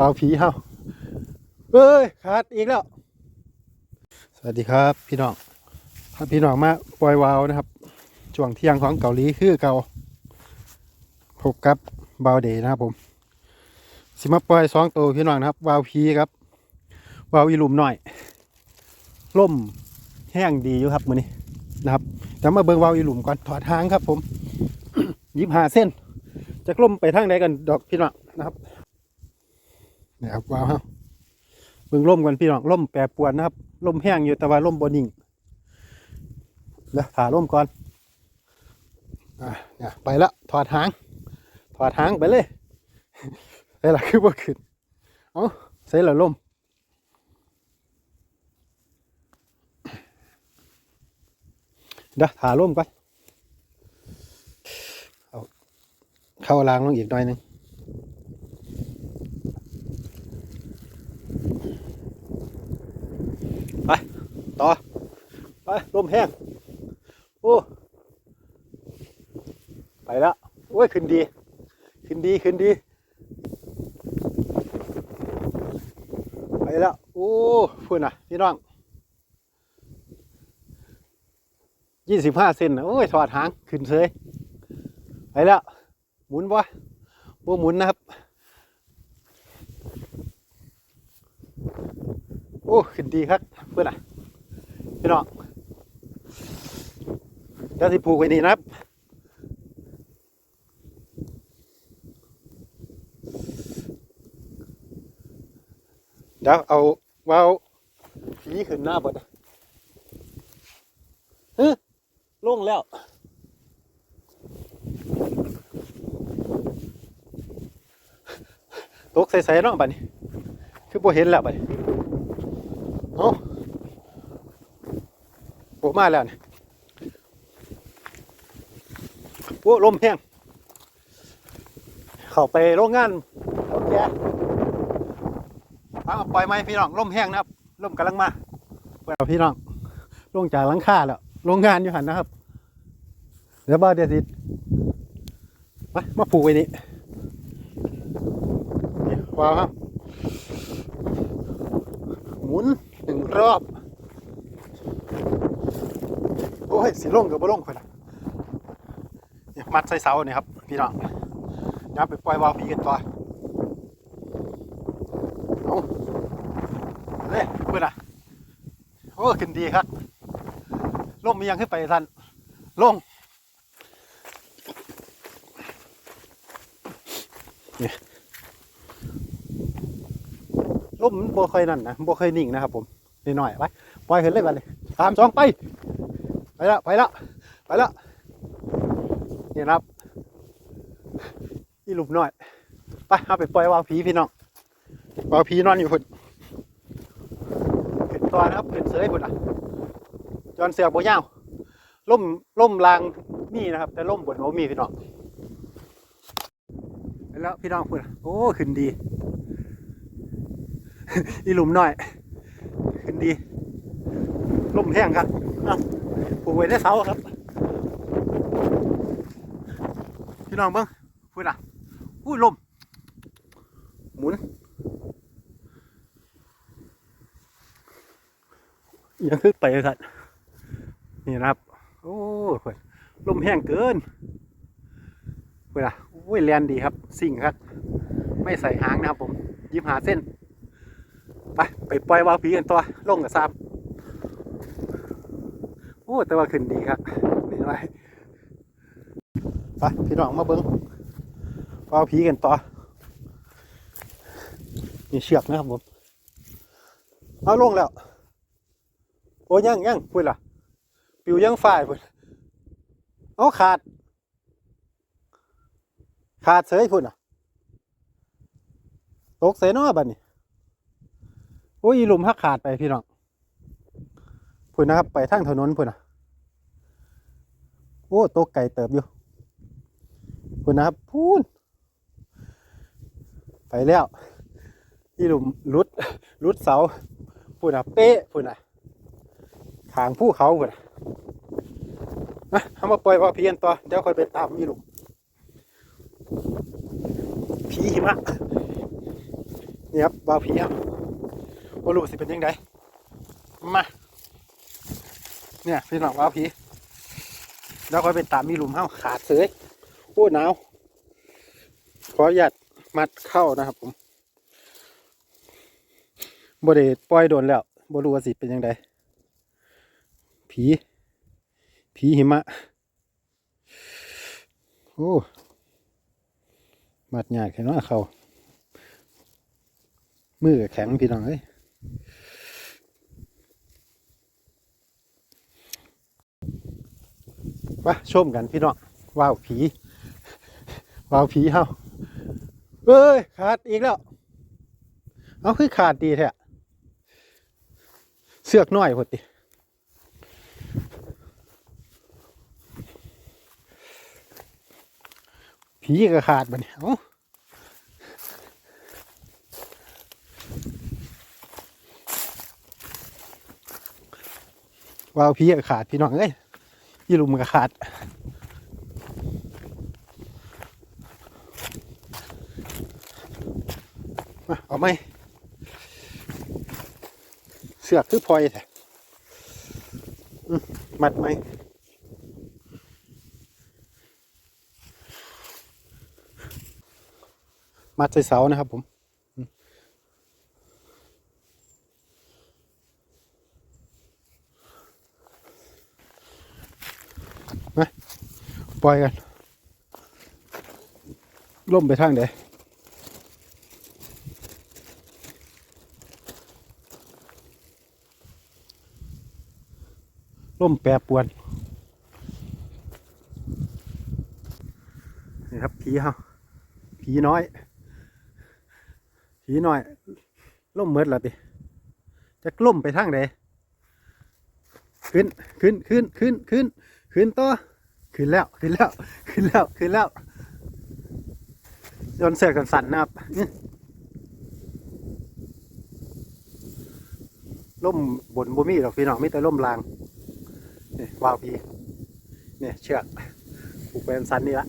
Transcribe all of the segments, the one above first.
วาวผีเฮาเอ้ยขาดอีกแล้ว สวัสดีครับ พี่น้องถ้าพี่น้องมาปล่อยวาวนะครับช่วงเที่ยงของเกาหลีคือเกาพบกับบาวเดย์นะครับผม สิมาปล่อยสองตัวพี่น้องนะครับวาวผีครับวาวอีหลุมหน่อยล่มแห้งดีอยู่ครับมือนี้นะครับแต่มาเบิ่งวาวอีหลุมก่อนถอดหางครับ ผมยิบหาเส้นจะล่มไปทางใดกันดอกพี่น้องนะครับ นี่ครับวาวฮะเบิ่งล่มกันพี่น้องล่มแปรปวนนะครับล่มแห้งอยู่แต่ว่าล่มบนิ่งเดี๋ยวถ่าล่มก่อนอะเนี่ยไปละถอดหาง ถอดหางไปเลยใส่ละคือบ่ขึ้นเอ้าใส่ละล่มเดี๋ยวถ่าร่มก่อนเอาเข้าล้างลงอีกหน่อยหนึงไป ต่อ ไปร่มแห้ง โอ้ ไปแล้ว โอ้ย ขึ้นดี ขึ้นดี ขึ้นดี ไปแล้ว โอ้พูดน่ะ พี่น้องยี่สิบห้าเซนนะโอ้ยถอดหาง ขึ้นเฉยไปแล้ว หมุนบ่บ่หมุนนะครับ โอ้ ขึ้นดีครับเพื่อนอะ พี่น้องเดี๋ยวสิปลูกไว้นี่นะครับเดี๋ยวเอาวาวผีขึ้นหน้าบดอะฮึลงแล้วตกใส่ๆเนาะบัดนี้ คือบ่เห็นแล้วบัดนี้เอ้า โอ้มาแล้วนี่โอ้ลมแห้งเข้าไปโรงงานโอเคเอาปล่อยไหมพี่น้องลมแห้งนะครับลมกำลังมาเพื่อนพี่น้องลงจากหลังคาแล้วโรงงานอยู่หันนะครับเดี๋ยวบ้าเดี๋ยวสิมามาผูกไว้นี่นี่ว้าวครับหมุนหนึ่งรอบ โอ้ยสีลงกับบ่ลงไปละเนี่ยมัดใส่เสาเนี่ยครับ พี่น้องยับไปปล่อยวาวผีกันต่อเอาเลยเพื่อนอะโอ้ขึ้นดีครับล่มมียังขึ้นไปท่านลงนี่ล่มมันบ่ค่อยนั่นนะบ่ค่อยนิ่งนะครับผมนิดหน่อยไปปล่อยขึ้นเลยไปเลยสามสองไป ไปละไปละไปละนี่นะครับอีหลุมน่อย ไปเอาไปปล่อยวาวผีพี่น้องวาวผีนอนอยู่พุ่นขึ้นตัวนะครับขึ้นเสยพุ่นอะจอนเสือกบ่ยาวล่มล่มรางมีนะครับ แต่ล่มบนบ่มีพี่น้องไปแล้วพี่น้องพูดน่ะโอ้ขึ้นดี อีหลุมน้อย ขึ้นดีล่มแห้งครับอ้าป ลูกไว้ในเสาครับ พี่น้องเบิ้งพูดอะอู้ลม หมุนยังขึ้นไปครับนี่นะครับ โอ้ยเพิ่นลมแห้งเกินเพื่อนอะโอ้ยแลนดีครับ สิ่งครับ ไม่ใส่หางนะครับผม ยิบหาเส้น ไป ไปปล่อยวาวผีกันตัว ลงกับซ้ำ อ้แต่ว่าขึ้นดีครับนี่อะไรไปพี่น้องมาเบิ้งวาผีกันต่อนี่เชือกนะครับผมเอาลงแล้ว โอ้ยังยังพูดล่ะ ปิวยังฝ่ายพุ่นเอาขาด ขาดเสยพุ่นอะตกเสยนอบัดนี้โอ้ยหลุมหักขาดไปพี่น้องพุ่นนะครับ ไปทางถนนพุ่นอะ โอ้ตไก่เติบอยู่พุ่นะครับพูนไปแล้วอีหลุมรุดรุดเสาพุ่นอะเป๊ะพุ่นอะทางภูเขาพุ่นอะนะเอามาปล่อยว่าเพียนตัวเดี๋ยวค่อยไปตามอีหลุมผีหิมะนี่ครับวาวผีครับบรู้สิเป็นยังไงมาเนี่ยพี่น้องวาวผี แล้วก็ไปตามมีหลุมเฮ้าขาดเสยโอ้หนาวขออนุญาตมัดเข้านะครับผมบริปล่อยโดนแล้วบรูวสิเป็นยังไงผี ผีหิมะ โอ้ มัดยากแค่น้อยเขา มือแข็งพี่น้องเอ้ย มาชมกันพี่น้องว้าวผีว้าวผีเฮาเอ้ยขาดอีกแล้ว เอาคือขาดดีแท้เสือกน้อยพอดีผีก็ขาดบัดนี้เอ้าวาวพี่ก็ขาดพี่น้องเอ้ย ยี่ลุมก็ขาดมาเอาไหมเสือกคือพลอยแท้อืมมัดไหมมัดใส่เสานะครับผม ปล่อยกันล่มไปทางใดล่มแปรปวนนี่ครับผีเฮาผีน้อย ผีน้อยล่มเมิดและดิจะล่มไปทางใดขึ้น ขึ้น ขึ้น ขึ้น ขึ้น ขึ้นต่อ ขึ้นแล้วขึ้นแล้วขึ้นแล้วขึ้นแล้วโยนเสือกันสั่นนะครับล่มบนบ่มีหรอกพี่น้องมีแต่ล่มลางนี่วาวพีเนี่ยเชือกผูกเป็นสันนี่ละ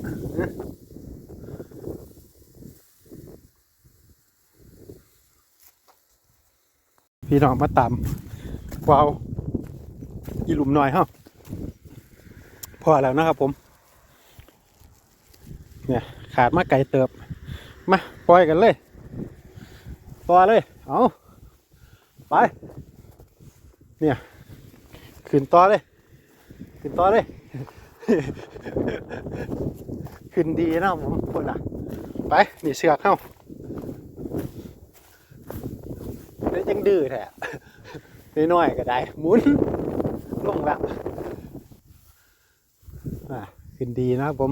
พี่น้องมาตามวาวอีหลุมหน่อยเฮ้า พอแล้วนะครับผม เนี่ยขาดมาไก่เติบ มาปล่อยกันเลยต่อเลย เอาไป เนี่ยขึ้นต่อเลยขึ้นต่อเลยขึ้นดีนะผมคนอะ ไปนี่เสือกเข้าเดี๋ยวยังดื้อแท้น้อยๆก็ได้หมุนลงละ อ่าขึ้นดีนะครับผม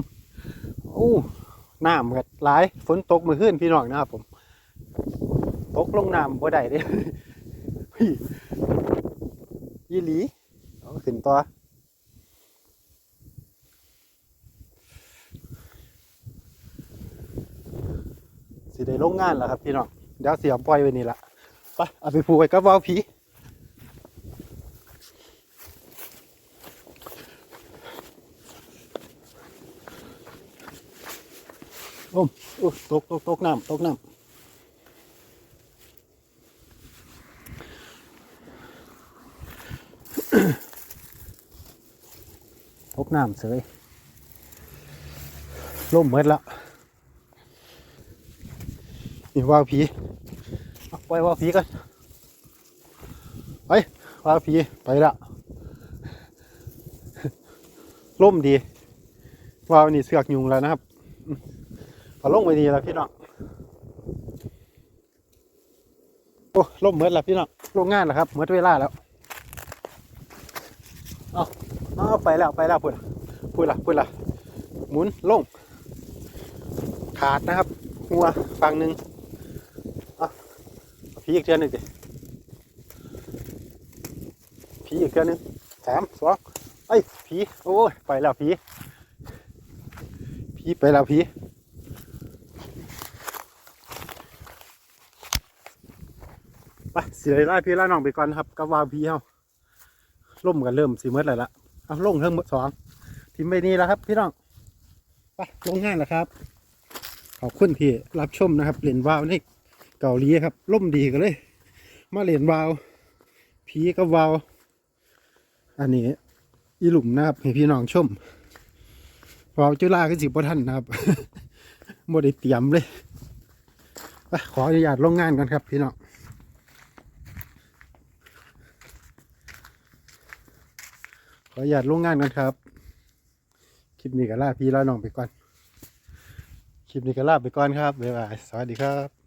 โอ้น้ำกัหลายฝนตกมือขึ้นพี่น้องนะครับผมตกลงน้ำบ่ได้เด้พี่ยี่หลีเอาขึ้นต่อสิได้ลงงานแล้วครับพี่น้องเดี๋ยวเสียมปล่อยไว้นี่ละไปเอาไปผูกไว้กับวาวผี โอ้มโอ้ ตกตกตกน้ำตกน้ำตกน้ำเสยล่มเมดล้วนี่ว่าวผีไปว่าวผีกันไปว่าวผีไปละล่มดีว่าวนี่เสือกยุงแล้วนะครับ พอลงไปดีแล้วพี่น้องโอ้ล่มเมดแล้วพี่น้องลงงานแล้วครับเมดเวลาแล้วเอาเอาไปแล้วไปแล้วพูดละพูดละพูดละหมุนลง ขาดนะครับ หัวฝั่งหนึ่งเอาเอาผีอีกเทือนหนึ่งดิผีอีกเทือนหนึ่งสามสองไอ้ยผีโอ้ยไปแล้วผีผีไปแล้วผี ไปสีไล่พี่ไล่น้องไปก่อนครับกับวาวพี่เฮาล่มกันเริ่มสีเมื่อไรละเอาลงเทิงหมดสองทีมไปนี้แล้วครับ พี่น้องไปลงง่ายแล้วครับ ขอบคุณที่รับชมนะครับเปลี่ยนวาวในเกาหลีครับล่มดีกันเลย มาเหรียนวาวผีกับวาวอันนี้ อีหลุมนะครับให้พี่น้องชมวาวจุฬาก็สิบท่านนะครับโมได้เตรียมเลยไปขออนุญาตลงงานกันครับพี่น้อง ออนุญาตลงงานกันครับ คลิปนี้ก็ลาพี่ลาน้องไปก่อน คลิปนี้ก็ลาไปก่อนครับบ๊ายบาย สวัสดีครับ